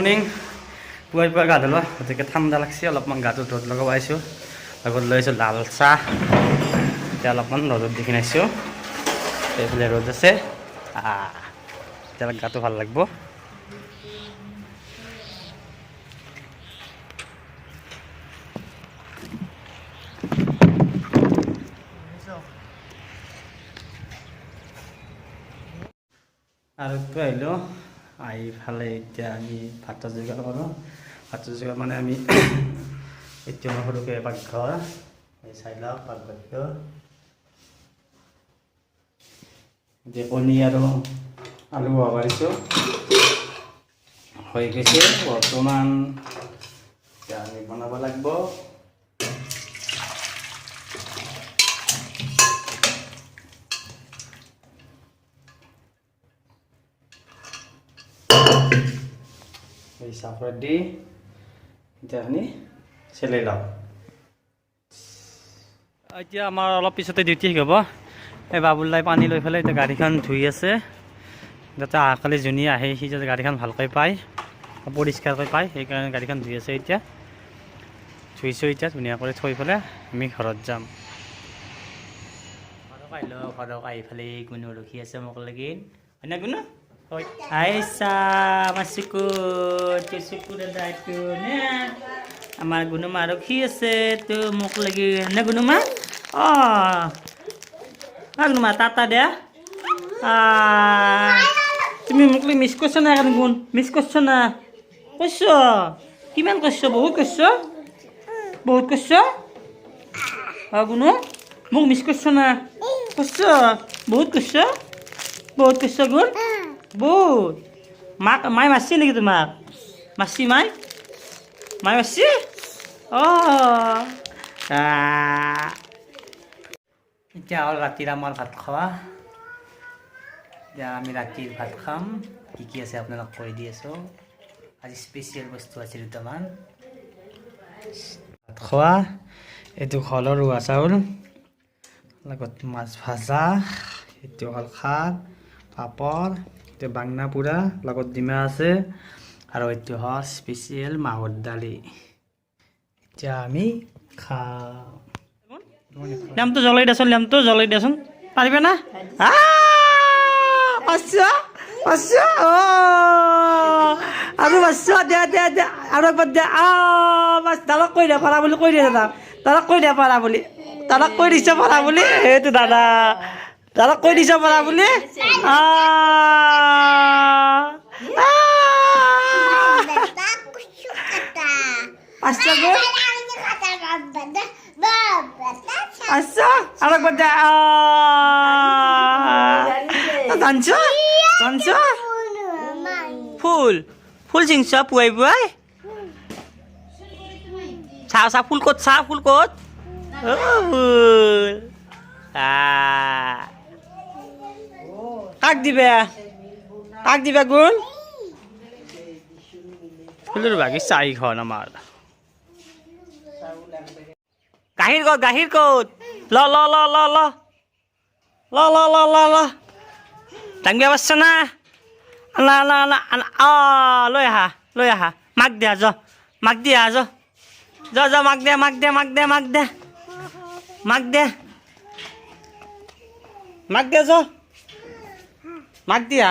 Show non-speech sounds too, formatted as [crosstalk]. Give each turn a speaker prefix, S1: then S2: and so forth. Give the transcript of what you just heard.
S1: Morning পুৱাই পুৱাই গা ধুলো গতিকে ঠাণ্ডা লাগছে অলপমান গাটো ৰ'দ লগাব আহিছোঁ লগত লৈ আহিছোঁ লাল চাহ এতিয়া অলপমান ৰ'দত দি কিনে আহিছোঁ এইফালে ৰ'দ আছে আহ, এতিয়া গাটো ভালো লাগিব আৰু তো আহিলোঁ আহি ফালে এতিয়া আমি ভাতৰ যোগাৰ কৰোঁ ভাতৰ যোগাৰ মানে আমি [coughs] এতিয়া আমাৰ সৰুকৈ পাকঘৰ এই চাই লওক পাকঘৰটো এতিয়া কণী আৰু আলু বহাব পাৰিছোঁ হৈ গৈছে। বৰ্তমান এতিয়া আমি বনাব লাগিব। এই চাহপাত দি এতিয়া আমি চেলাই লওঁ এতিয়া আমাৰ অলপ পিছতে ডিউটি হ'ব এই বাবুলাই পানী লৈ পেলাই এতিয়া গাড়ীখন ধুই আছে। যাতে অহাকালি যোনী আহে, সি যাতে গাড়ীখন ভালকৈ পায়, পৰিষ্কাৰকৈ পায়, সেইকাৰণে গাড়ীখন ধুই আছে এতিয়া। ধুইছোঁ এতিয়া ধুনীয়াকৈ থৈ পেলাই আমি ঘৰত যাম। ঘৰক আহিলোঁ ঘৰক আহি পেলাই গুণু ৰখি আছে মোক লাগি হয়নে গুণু? Aisyah masih ikut, cucu udah daikunya. আমার গুনুমা আরও খেয়েছে তো মুখ লাগি না গুনুমা ও গুনুমা তাতা দেয়া তুমি মোক লাগি মিস করছ না এখন গুণ মিস করছ না কৈছ কিমান কৈছ বহুত কৈছ বহুত কৈছ অ গুনু মোক মিস করছ না কৈছ বহুত কৈছ বহুত কৈছ গুণ বহুত মাক মায়ে মাৰছি নেকি তোমাক মাৰছি মাই মায়ে মাৰছি অঁ এতিয়া হ'ল ৰাতিৰ আমাৰ ভাত খোৱা এতিয়া আমি ৰাতিৰ ভাত খাম কি কি আছে আপোনালোক কৈ দি আছোঁ আজি স্পেচিয়েল বস্তু আছে দুটামান ভাত খোৱা এইটো কলৰ ৰোৱা চাউল লগত মাছ ভাজা এইটো হ'ল শাক পাপৰ এইটো বাংনা পোৰা লগত ডিমা আছে আৰু এইটো হ স্পেচিয়েল মাহৰ দালি এতিয়া আমি খাওঁ। লেম্পটো জ্বলাই দেচোন লেম্পটো জ্বলাই দেচোন পাৰিবে না? পাঁচশো পাঁচশো আৰু পাঁচশো দে দে দে আৰু একবাৰ দে। বাছ দাদাক কৈ দে পাৰা বুলি কৈ দিয়ে দাদা। দাদাক কৈ দে পাৰা বুলি। দাদাক কৈ দিছ পাৰা বুলি। সেইটো দাদা। দাদা কৈ দিছে পৰা বুলি? আচ্ছা আচ্ছা আৰু কথা জানছ? জানছ? ফুল। ফুল চিংছ পুৱাই পুৱাই? চাওঁ চা ফুল ক'ত চা ফুল ক'ত? ফুল। আ কাক দিবে। কাক দিবে গুণ। ফুলৰ বাগিচা এইখন আমাৰ গাখীৰ ক'ত গাখীৰ ক'ত ল ল ল ল ল। ল ল ল ল ল। দাঙিব পাৰছ না? আনা আনা আনা আনা অ লৈ আহা লৈ আহা। মাক দিয়া য মাক দিয়া য য য মাক দে মাক দে মাক দে মাক দে মাক দে মাক দে য ಮಾಡ್ತೀಯಾ